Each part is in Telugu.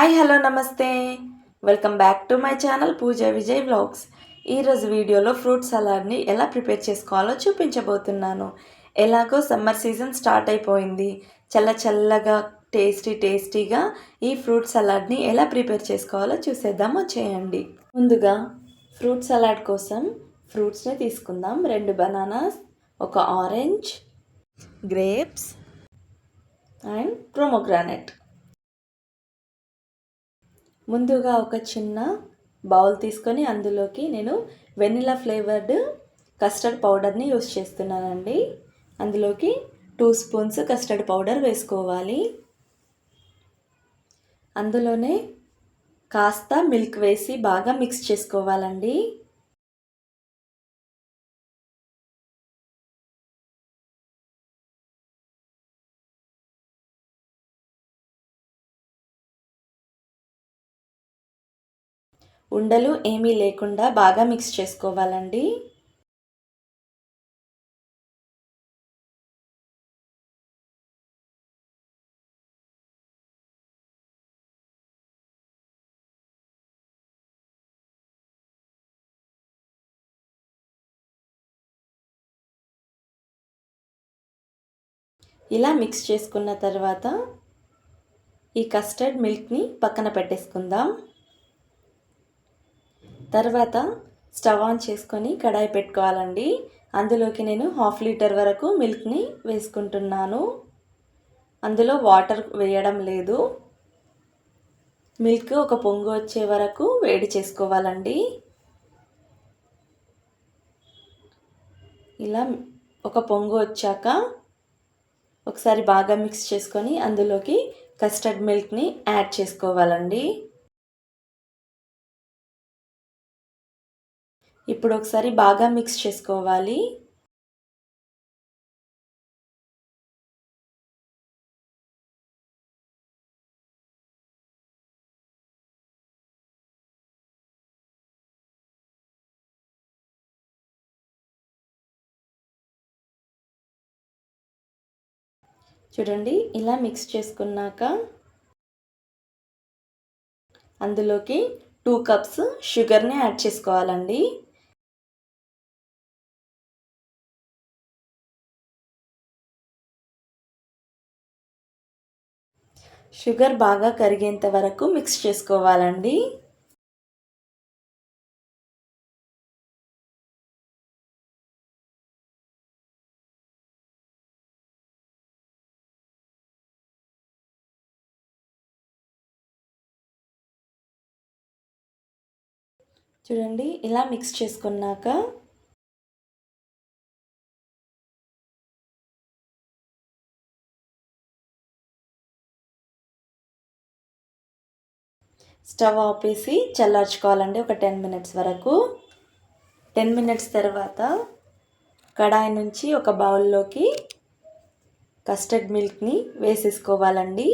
హాయ్ హలో నమస్తే. Welcome back to my channel Pooja Vijay vlogs. ఈరోజు వీడియోలో ఫ్రూట్ సలాడ్ని ఎలా ప్రిపేర్ చేసుకోవాలో చూపించబోతున్నాను. ఎలాగో సమ్మర్ సీజన్ స్టార్ట్ అయిపోయింది. చల్ల చల్లగా టేస్టీ టేస్టీగా ఈ ఫ్రూట్ సలాడ్ని ఎలా ప్రిపేర్ చేసుకోవాలో చూసేద్దామో చేయండి ముందుగా ఫ్రూట్ సలాడ్ కోసం ఫ్రూట్స్ని తీసుకుందాం. రెండు బనానాస్ ఒక ఆరెంజ్ గ్రేప్స్ అండ్ ప్రోమోగ్రానెట్. ముందుగా ఒక చిన్న బౌల్ తీసుకొని అందులోకి నేను వెనిలా ఫ్లేవర్డ్ కస్టర్డ్ పౌడర్ని యూస్ చేస్తున్నానండి. అందులోకి టూ స్పూన్స్ కస్టర్డ్ పౌడర్ వేసుకోవాలి. అందులోనే కాస్త మిల్క్ వేసి బాగా మిక్స్ చేసుకోవాలండి. ఉండలు ఏమీ లేకుండా బాగా మిక్స్ చేసుకోవాలండి. ఇలా మిక్స్ చేసుకున్న తర్వాత ఈ కస్టర్డ్ మిల్క్ని పక్కన పెట్టేసుకుందాం. తర్వాత స్టవ్ ఆన్ చేసుకొని కడాయి పెట్టుకోవాలండి. అందులోకి నేను హాఫ్ లీటర్ వరకు మిల్క్ని వేసుకుంటున్నాను. అందులో వాటర్ వేయడం లేదు. మిల్క్ ఒక పొంగు వచ్చే వరకు వేడి చేసుకోవాలండి. ఇలా ఒక పొంగు వచ్చాక ఒకసారి బాగా మిక్స్ చేసుకొని అందులోకి కస్టర్డ్ మిల్క్ని యాడ్ చేసుకోవాలండి. ఇప్పుడు ఒకసారి బాగా మిక్స్ చేసుకోవాలి. చూడండి ఇలా మిక్స్ చేసుకున్నాక అందులోకి టూ కప్స్ షుగర్ని యాడ్ చేసుకోవాలండి. షుగర్ బాగా కరిగేంత వరకు మిక్స్ చేసుకోవాలండి. చూడండి ఇలా మిక్స్ చేసుకున్నాక స్టవ్ ఆపేసి చల్లార్చుకోవాలండి ఒక టెన్ మినిట్స్ వరకు. టెన్ మినిట్స్ తర్వాత కడాయి నుంచి ఒక బౌల్లోకి కస్టర్డ్ మిల్క్ని వేసేసుకోవాలండి.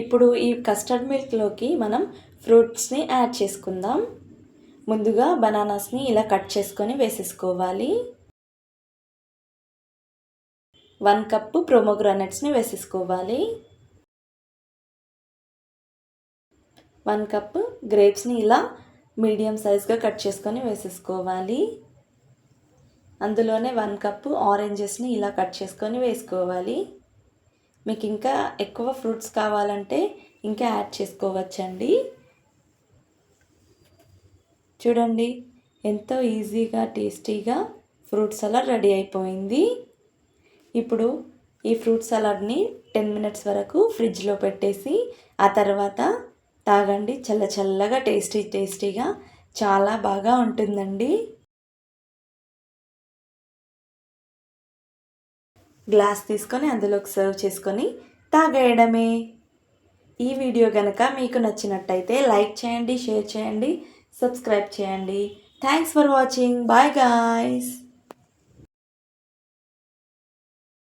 ఇప్పుడు ఈ కస్టర్డ్ మిల్క్లోకి మనం ఫ్రూట్స్ని యాడ్ చేసుకుందాం. ముందుగా బనానాస్ని ఇలా కట్ చేసుకొని వేసేసుకోవాలి. వన్ కప్పు ప్రోమోగ్రానట్స్ని వేసేసుకోవాలి. వన్ కప్ గ్రేప్స్ని ఇలా మీడియం సైజ్గా కట్ చేసుకొని వేసేసుకోవాలి. అందులోనే వన్ కప్పు ఆరెంజెస్ని ఇలా కట్ చేసుకొని వేసుకోవాలి. మీకు ఇంకా ఎక్కువ ఫ్రూట్స్ కావాలంటే ఇంకా యాడ్ చేసుకోవచ్చండి. చూడండి ఎంతో ఈజీగా టేస్టీగా ఫ్రూట్స్ అలా రెడీ అయిపోయింది. ఇప్పుడు ఈ ఫ్రూట్ సలాడ్ని టెన్ మినిట్స్ వరకు ఫ్రిడ్జ్లో పెట్టేసి ఆ తర్వాత తాగండి. చల్ల చల్లగా టేస్టీ టేస్టీగా. చాలా బాగా ఉంటుందండి. గ్లాస్ తీసుకొని అందులోకి సర్వ్ చేసుకొని తాగేయడమే. ఈ వీడియో కనుక మీకు నచ్చినట్టయితే లైక్ చేయండి షేర్ చేయండి సబ్స్క్రైబ్ చేయండి. Thanks for watching. Bye guys.